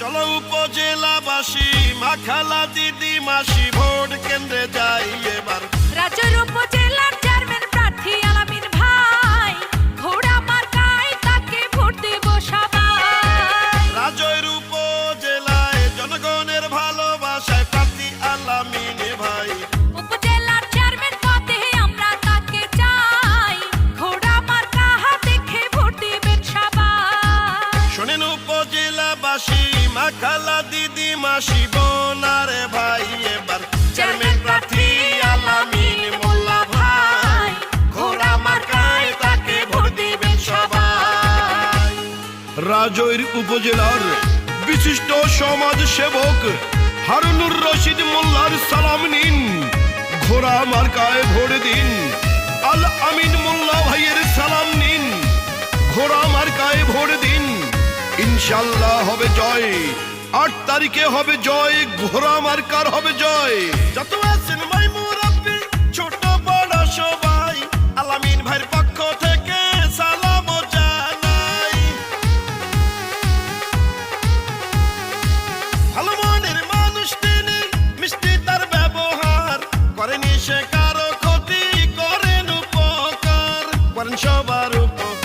চলো উপজেলাবাসী মাখালা দিদি মাসি ভোট কেন্দ্রে যাই এবার। রাজৈর উপজেলার চেয়ারম্যান প্রার্থী আলামিন ভাই ঘোড়া মার্কায় তাকে ভোট দেব সবাই। রাজৈর উপজেলায় জনগণের ভালোবাসায় প্রার্থী আলামিন ভাই। উপজেলার চেয়ারম্যান পদে আমরা তাকে চাই ঘোড়া মার্কা দেখে ভোট দিবেন সবাই। শোনেন উপজেলাবাসী মাখালা দিদি মাসি বোনারে ভাই, এবার চেয়ারম্যান প্রার্থী আলামিন মোল্লা ভাই। ঘোড়া মার্কায় তাকে ভোট দিবেন সবাই। রাজৈর উপজেলার বিশিষ্ট সমাজ সেবক হারুনুর রশিদ মোল্লার সালাম নিন। ঘোড়া মার্কায় ভোট দিন। আল আমিন মোল্লা ভাইয়ের সালাম নিন। ঘোড়া মার্কায় ভোট দিন। ইনশাল্লাহ হবে জয়। আট তারিখে হবে জয়, ঘোড়া মার্কার হবে জয়। যত আছেন ছোট, বড় সবাই, আলামিন ভাইয়ের পক্ষ থেকে সালাম জানাই। ভালো মানুষ তিনি, মিষ্টি তার ব্যবহার। করেনি সে কারও ক্ষতি, করেন উপকার। করেন সবাই